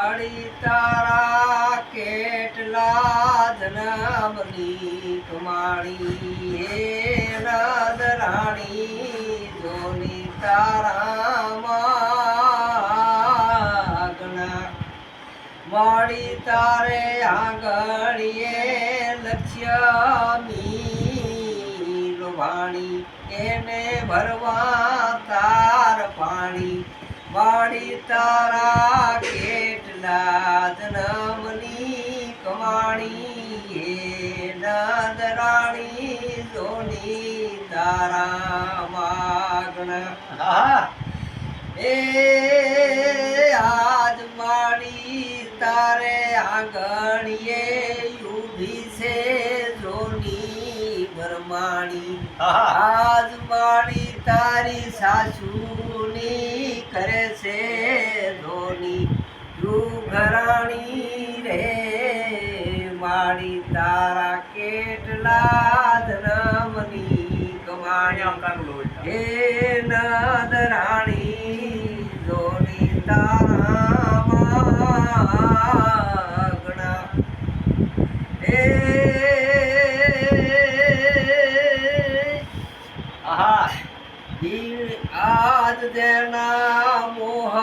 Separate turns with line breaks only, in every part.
વાળી તારા કેટલા જન્મની કમાણી હે નદરાણી ધોની તારા માગણા વાળી તારે આંગણીએ લક્ષ્યમી લોભાણી એને ભરવા તાર પાણી. વાળી તારા કેટલા નામની કમાણી એ નાદ રાણી જોની તારા માગણા. એ આજ માડી તારે આંગણીએ ઊભી છે જોની બરમાણી આજ માડી તારી સાસુની કરે છે ધોની ઘરાણી રે માડી તારા કેટલા જન્મની કમાણી. હે નદરાણી જોની તારા માગણા હે
હા
દિલ આજ દેના મોહ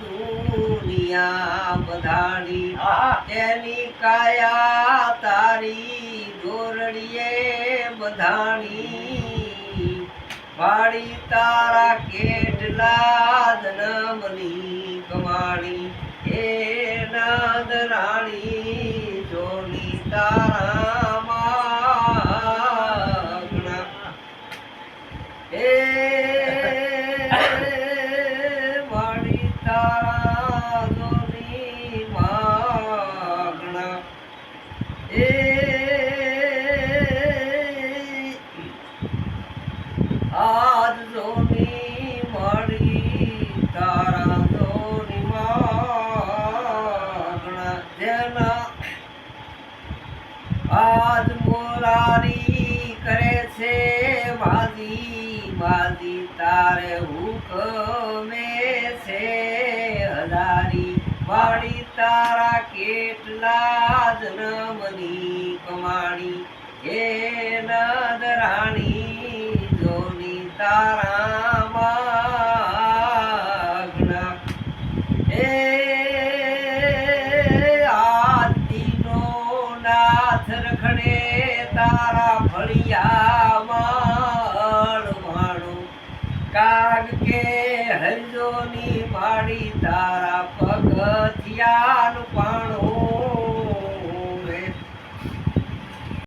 દુનિયા બધાની
હા.
એની કાયા તારી દોરડીએ બધાણી વાળી તારા કેટલા જન્મની કમાણી. હે આજ મોરારી કરે છે વાજી વાજી તારે હુકમે છે હજારી. વાળી તારા કેટલા જન્મની કમાણી. હે નદરાણી, જોની તારા નાથ રખડે તારા ફળિયા માણું કાગ કે હંજોની માડી તારા પગથિયાનું